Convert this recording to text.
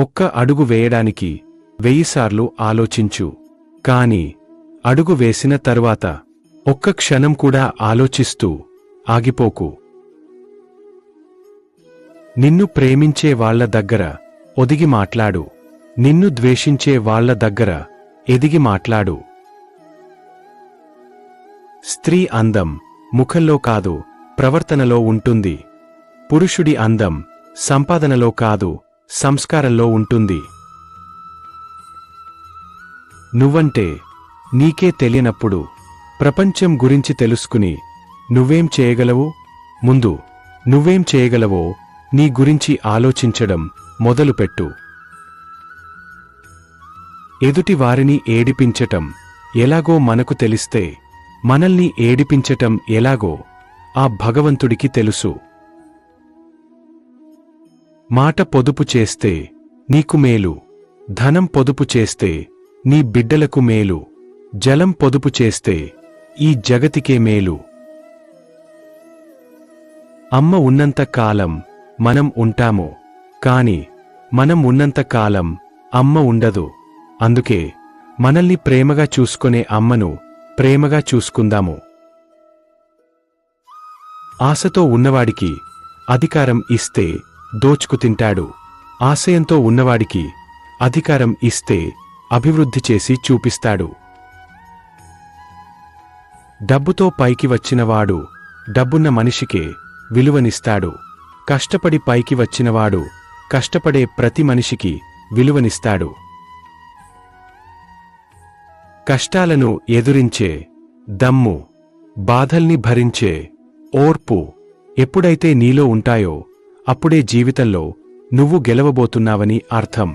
ఒక్క అడుగు వేయడానికి వెయ్యిసార్లు ఆలోచించు. కాని అడుగు వేసిన తరువాత ఒక్క క్షణం కూడా ఆలోచిస్తూ ఆగిపోకు. నిన్ను ప్రేమించే వాళ్ళ దగ్గర ఒదిగి మాట్లాడు. నిన్ను ద్వేషించే వాళ్ళ దగ్గర ఎదిగి మాట్లాడు. స్త్రీ అందం ముఖంలో కాదు ప్రవర్తనలో ఉంటుంది. పురుషుడి అందం సంపాదనలో కాదు సంస్కారంలో ఉంటుంది. నువ్వంటే నీకే తెలియనప్పుడు ప్రపంచం గురించి తెలుసుకుని నువ్వేం చేయగలవు? ముందు నువ్వేం చేయగలవో నీ గురించి ఆలోచించడం మొదలుపెట్టు. ఎదుటి వారిని ఏడిపించటం ఎలాగో మనకు తెలిస్తే మనల్ని ఏడిపించటం ఎలాగో ఆ భగవంతుడికి తెలుసు. మాట పొదుపు చేస్తే నీకు మేలు. ధనం పొదుపు చేస్తే నీ బిడ్డలకు మేలు. జలం పొదుపు చేస్తే ఈ జగతికే మేలు. అమ్మ ఉన్నంత కాలం మనం ఉంటాము కాని మనం ఉన్నంత కాలం అమ్మ ఉండదు. అందుకే మనల్ని ప్రేమగా చూసుకునే అమ్మను ప్రేమగా చూసుకుందాము. ఆశతో ఉన్నవాడికి అధికారం ఇస్తే దోచుకు తింటాడు. ఆశయంతో ఉన్నవాడికి అధికారం ఇస్తే అభివృద్ధి చేసి చూపిస్తాడు. డబ్బుతో పైకి వచ్చినవాడు డబ్బున్న మనిషికే విలువనిస్తాడు. కష్టపడి పైకి వచ్చినవాడు కష్టపడే ప్రతి మనిషికి విలువనిస్తాడు. కష్టాలను ఎదురించే దమ్ము బాధల్ని భరించే ఓర్పు ఎప్పుడైతే నీలో ఉంటాయో అప్పుడే జీవితంలో నువ్వు గెలవబోతున్నావని అర్థం.